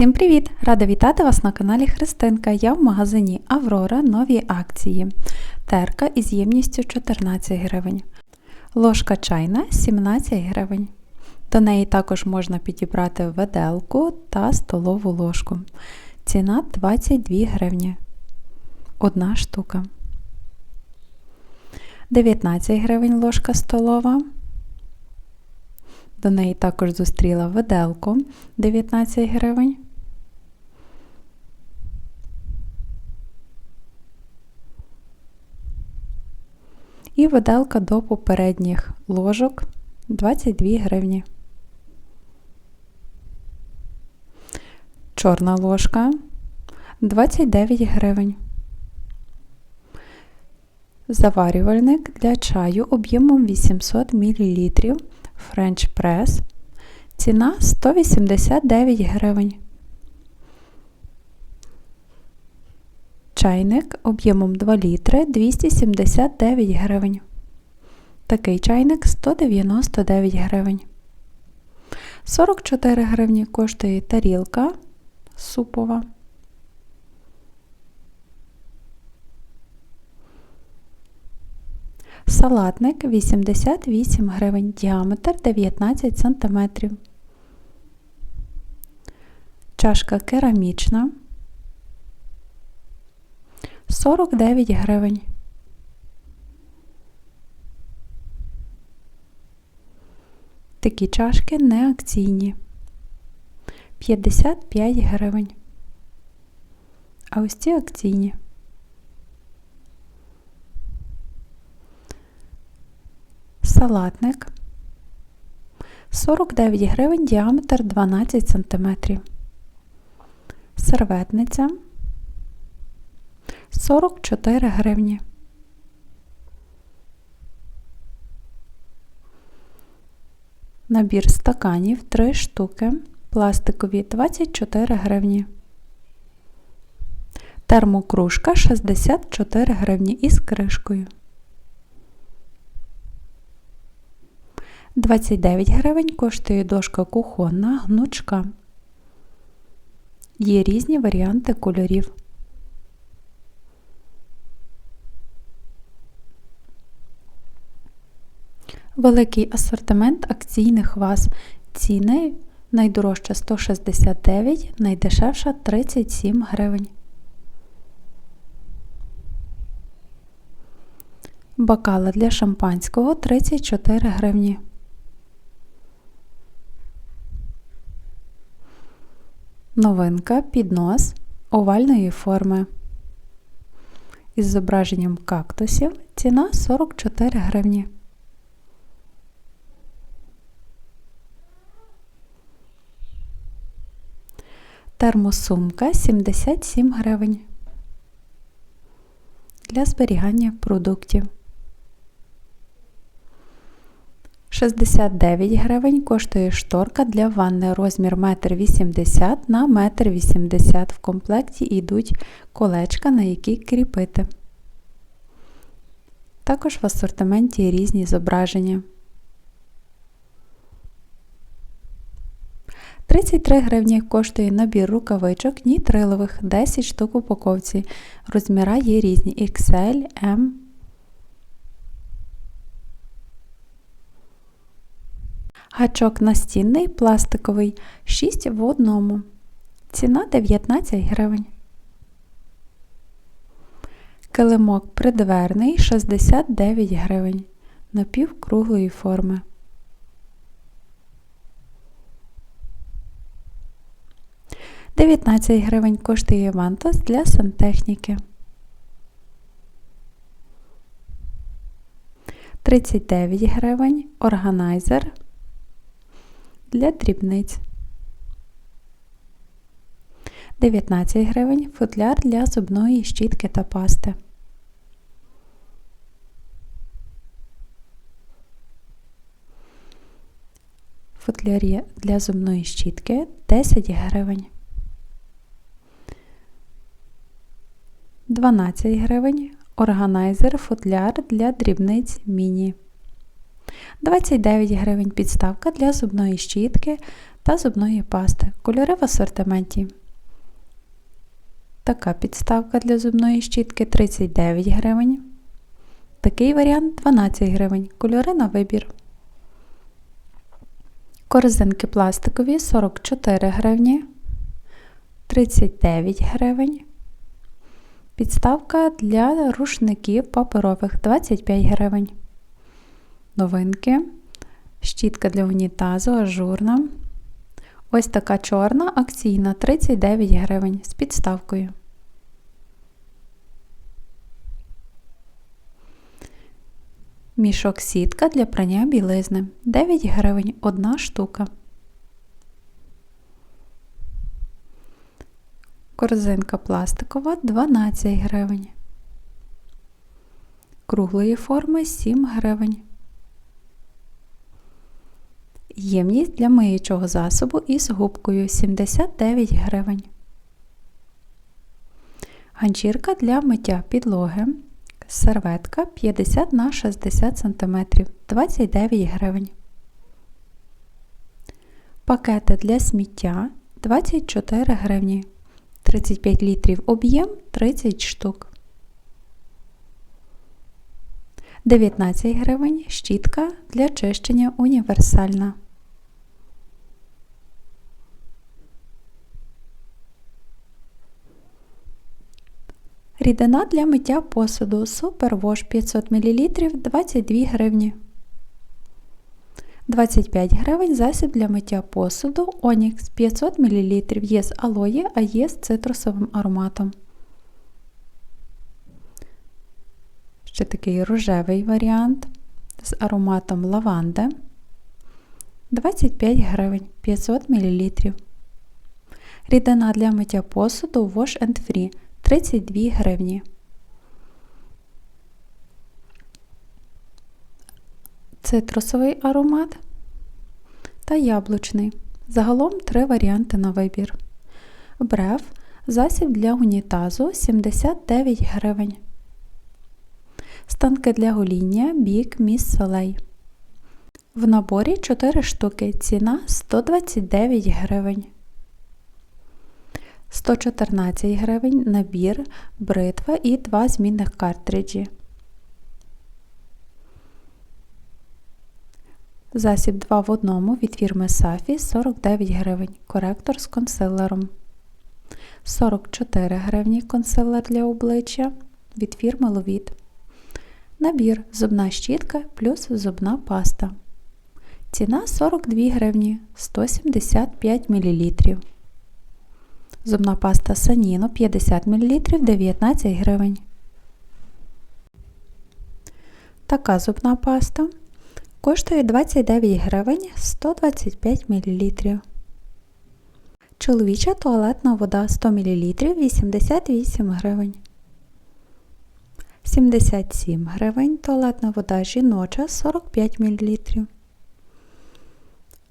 Всім привіт! Рада вітати вас на каналі Христинка. Я в магазині Аврора нові акції. Терка із ємністю 14 гривень. Ложка чайна 17 гривень. До неї також можна підібрати виделку та столову ложку. Ціна 22 гривні. Одна штука. 19 гривень ложка столова. До неї також зустріла виделку 19 гривень. І виделка до попередніх ложок 22 гривні. Чорна ложка 29 гривень. Заварювальник для чаю об'ємом 800 мл French Press. Ціна 189 гривень. Чайник об'ємом 2 літри 279 гривень. Такий чайник 199 гривень. 44 гривні коштує тарілка супова. Салатник 88 гривень, діаметр 19 см. Чашка керамічна 49 гривень. Такі чашки не акційні 55 гривень. А ось ці акційні. Салатник 49 гривень діаметр 12 см. Серветниця 44 гривні. Набір стаканів 3 штуки, пластикові 24 гривні. Термокружка 64 гривні із кришкою. 29 гривень коштує дошка кухонна гнучка. Є різні варіанти кольорів. Великий асортимент акційних ваз. Ціни найдорожча 169, найдешевша 37 гривень. Бокали для шампанського 34 гривні. Новинка піднос овальної форми. Із зображенням кактусів ціна 44 гривні. Термосумка 77 гривень. Для зберігання продуктів. 69 гривень коштує шторка для ванни розмір 1,80 м на 1,80 м. В комплекті йдуть колечка, на які кріпити. Також в асортименті різні зображення. 33 гривні коштує набір рукавичок нітрилових 10 штук упаковці. Розміра є різні XL, M. Гачок настінний пластиковий 6 в одному. Ціна 19 гривень. Килимок придверний 69 гривень. Напівкруглої форми. 19 гривень коштує вантус для сантехніки. 39 гривень органайзер для дрібниць. 19 гривень футляр для зубної щітки та пасти. Футлярі для зубної щітки 10 гривень. 12 гривень. Органайзер футляр для дрібниць міні. 29 гривень підставка для зубної щітки та зубної пасти. Кольори в асортименті. Така підставка для зубної щітки 39 гривень. Такий варіант 12 гривень. Кольори на вибір. Корзинки пластикові 44 гривні, 39 гривень. Підставка для рушників паперових 25 гривень. Новинки. Щітка для унітазу ажурна. Ось така чорна акційна 39 гривень з підставкою. Мішок сітка для прання білизни 9 гривень одна штука. Корзинка пластикова 12 гривень. Круглої форми 7 гривень. Ємність для миючого засобу із губкою 79 гривень. Ганчірка для миття підлоги. Серветка 50 на 60 см 29 гривень. Пакети для сміття 24 гривні. 35 літрів об'єм 30 штук. 19 гривень щітка для чищення універсальна. Рідина для миття посуду Супервош 500 мл 22 гривні. 25 гривень засіб для миття посуду Онікс 500 мл є з алої, а є з цитрусовим ароматом. Ще такий рожевий варіант з ароматом лаванди. 25 гривень 500 мл. Рідина для миття посуду Wash Free 32 гривні. Цитрусовий аромат та яблучний. Загалом три варіанти на вибір. Брев засіб для унітазу 79 гривень. Станки для гоління бік міс солей. В наборі 4 штуки. Ціна 129 гривень. 114 гривень набір, бритва і два змінних картриджі. Засіб 2 в одному від фірми Сафі 49 гривень. Коректор з консилером. 44 гривні консилер для обличчя від фірми Ловіт. Набір зубна щітка плюс зубна паста. Ціна 42 гривні 175 мл. Зубна паста Саніно 50 мл 19 гривень. Така зубна паста коштує 29 гривень 125 мл. Чоловіча туалетна вода 100 мл 88 гривень. 77 гривень. Туалетна вода жіноча 45 мл.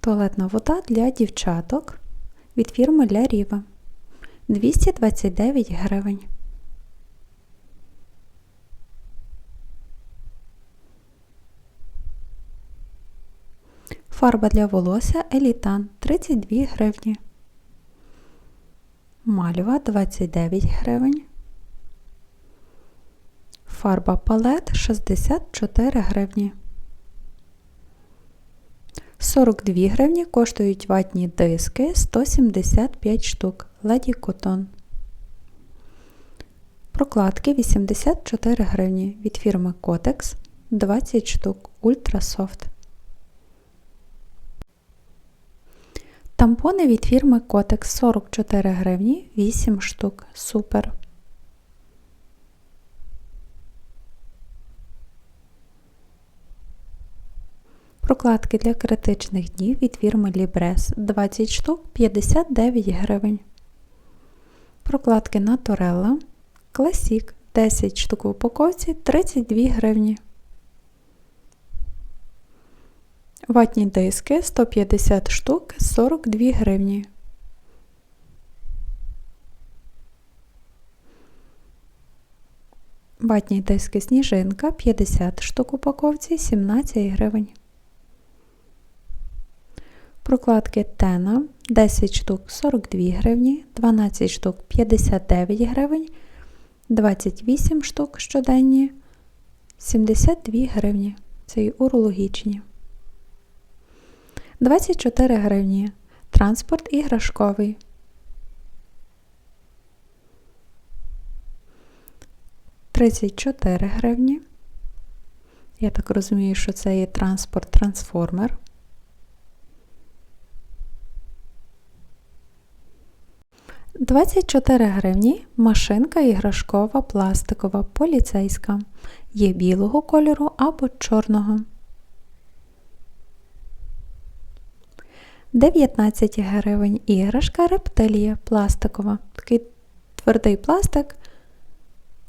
Туалетна вода для дівчаток від фірми Ля Ріва 229 гривень. Фарба для волосся Елітан 32 гривні. Мальва 29 гривень. Фарба палет 64 гривні. 42 гривні коштують ватні диски 175 штук. Леді Котон. Прокладки 84 гривні від фірми Kotex 20 штук Ультрасофт. Тампони від фірми Kotex 44 гривні 8 штук. Супер. Прокладки для критичних днів від фірми Libres 20 штук 59 гривень. Прокладки Naturella Classic 10 штук в упаковці 32 гривні. Ватні диски 150 штук 42 гривні. Ватні диски сніжинка 50 штук упаковці 17 гривень. Прокладки Тена 10 штук 42 гривні, 12 штук 59 гривень, 28 штук щоденні 72 гривні. Це і урологічні. 24 гривні. Транспорт іграшковий. Тридцять чотири гривні. Я так розумію, що це є транспорт трансформер. 24 гривні машинка іграшкова пластикова поліцейська. Є білого кольору або чорного. 19 гривень іграшка рептилія пластикова. Такий твердий пластик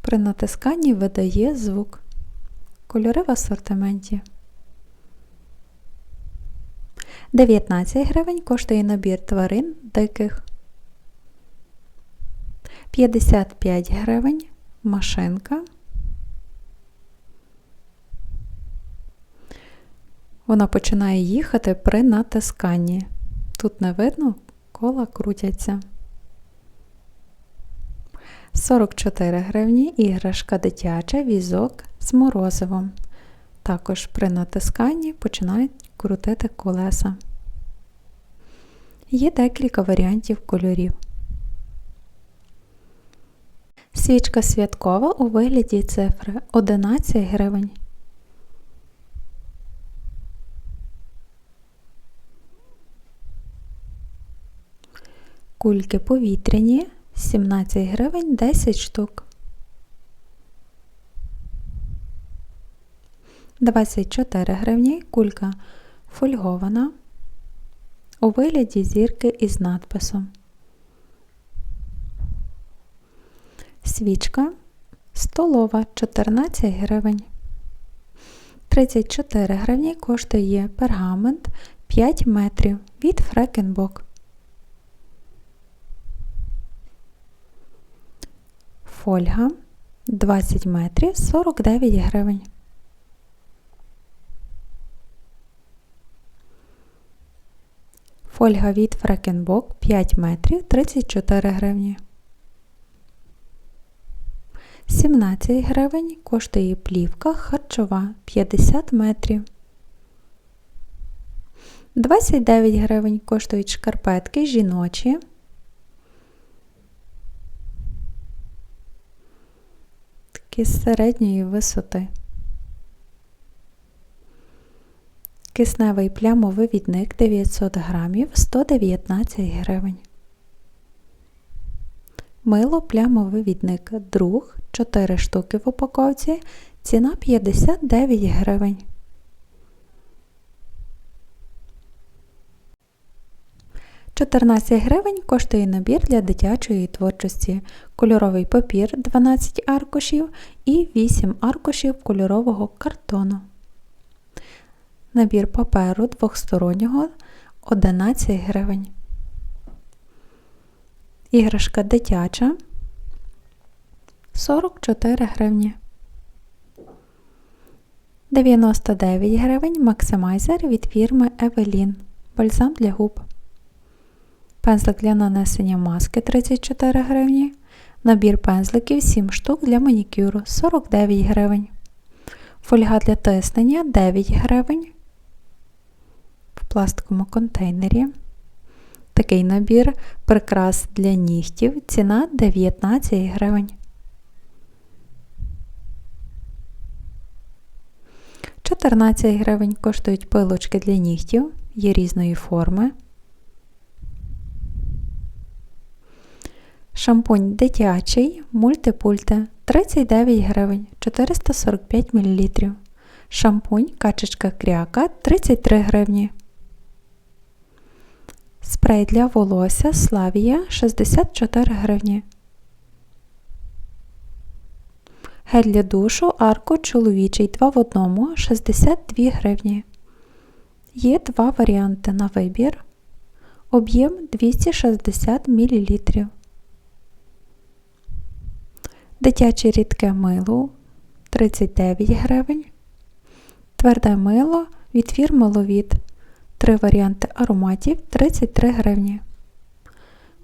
при натисканні видає звук. Кольори в асортименті. 19 гривень коштує набір тварин диких. 55 гривень машинка. Вона починає їхати при натисканні. Тут не видно, кола крутяться. 44 гривні іграшка дитяча, візок з морозивом. Також при натисканні починають крутити колеса. Є декілька варіантів кольорів. Свічка святкова у вигляді цифри 11 гривень. Кульки повітряні 17 гривень 10 штук. 24 гривні кулька фольгована у вигляді зірки із надписом. Свічка столова 14 гривень. 34 гривні коштує пергамент 5 метрів від Фрекенбок. Фольга 20 метрів 49 гривень. Фольга від Фрекенбок 5 метрів 34 гривні. 17 гривень коштує плівка харчова 50 метрів. 29 гривень коштують шкарпетки жіночі. Такі середньої висоти. Кисневий плямовивідник 900 грамів 119 гривень. Мило плямовивідник друг 4 штуки в упаковці. Ціна 59 гривень. Чотирнадцять гривень коштує набір для дитячої творчості, кольоровий папір 12 аркушів і 8 аркушів кольорового картону. Набір паперу двохстороннього 11 гривень. Іграшка дитяча 44 гривні. 99 гривень максимайзер від фірми Evelyn. Бальзам для губ. Пензлик для нанесення маски 34 гривні. Набір пензликів 7 штук для манікюру 49 гривень. Фольга для тиснення 9 гривень. В пластиковому контейнері. Такий набір прикрас для нігтів. Ціна 19 гривень. 14 гривень коштують пилочки для нігтів, є різної форми. Шампунь дитячий мультипульте 39 гривень 445 мл. Шампунь качечка кряка 33 гривні. Спрей для волосся Славія 64 гривні. Гель для душу арко чоловічий 2 в 1 62 гривні. Є два варіанти на вибір. Об'єм 260 мл. Дитяче рідке мило 39 гривень. Тверде мило від фірми Три варіанти ароматів 33 гривні.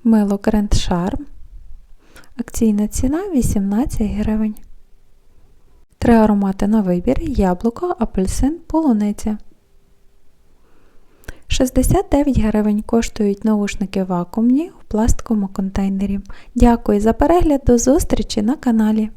Мило Grand Charm. Акційна ціна 18 гривень. Три аромати на вибір: яблуко, апельсин, полуниця. 69 гривень коштують наушники вакуумні пластиковому контейнері. Дякую за перегляд, до зустрічі на каналі.